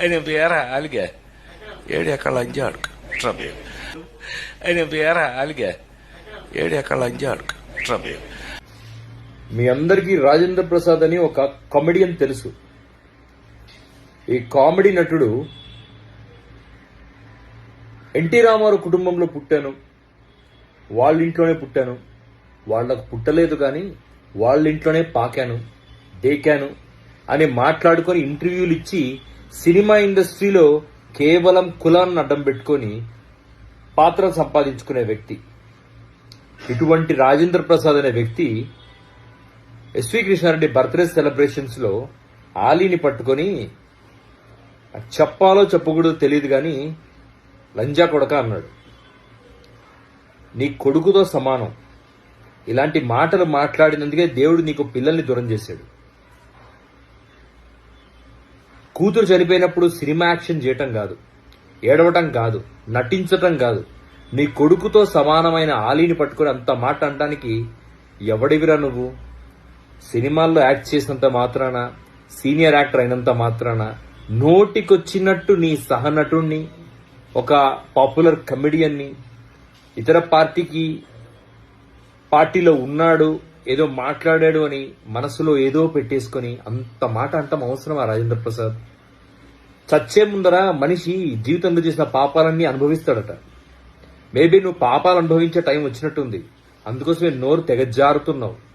ఆయన వేరే అలిగా ఏడు ఎక్కడ అడుక ట్రబే ఆయన వేరే అలిగా ఏడు ఎక్కడ లంజాడు ట్రబే మీ అందరికీ రాజేంద్ర ప్రసాద్ అని ఒక కామెడియన్ తెలుసు. ఈ కామెడీ నటుడు ఎన్టీ రామారావు కుటుంబంలో పుట్టాను. వాళ్ళ ఇంట్లోనే పుట్టాను. వాళ్ళకు పుట్టలేదు కానీ వాళ్ళ ఇంట్లోనే పాకాను దేకాను అని మాట్లాడుకొని ఇంటర్వ్యూలు ఇచ్చి సినిమా ఇండస్ట్రీలో కేవలం కులాన్ని అడ్డం పెట్టుకొని పాత్ర సంపాదించుకునే వ్యక్తి. ఇటువంటి రాజేంద్ర ప్రసాద్ అనే వ్యక్తి ఎస్వి కృష్ణారెడ్డి బర్త్డే సెలబ్రేషన్స్లో ఆలీని పట్టుకొని చెప్పాలో చెప్పకూడదు తెలియదు కానీ లంజా కొడక అన్నాడు. నీ కొడుకుతో సమానం. ఇలాంటి మాటలు మాట్లాడినందుకే దేవుడు నీకు పిల్లల్ని దూరం చేశాడు. కూతురు చనిపోయినప్పుడు సినిమా యాక్షన్ చేయటం కాదు ఏడవటం కాదు నటించటం కాదు. నీ కొడుకుతో సమానమైన ఆలీని పట్టుకుని అంత మాట అనడానికి ఎవడివిరా నువ్వు? సినిమాల్లో యాక్ట్ చేసినంత మాత్రాన సీనియర్ యాక్టర్ అయినంత మాత్రాన నోటికొచ్చినట్టు నీ సహనటుణ్ణి ఒక పాపులర్ కమెడియన్ని ఇతర పార్టీకి పార్టీలో ఉన్నాడు ఏదో మాట్లాడాడు అని మనసులో ఏదో పెట్టేసుకొని అంత మాట అంటాం అవసరమా రాజేంద్ర ప్రసాద్? చచ్చే ముందర మనిషి జీవితంలో చేసిన పాపాలన్నీ అనుభవిస్తాడట. మేబీ నువ్వు పాపాలు అనుభవించే టైం వచ్చినట్టుంది. అందుకోసమే నోరు తెగజారుతున్నావు.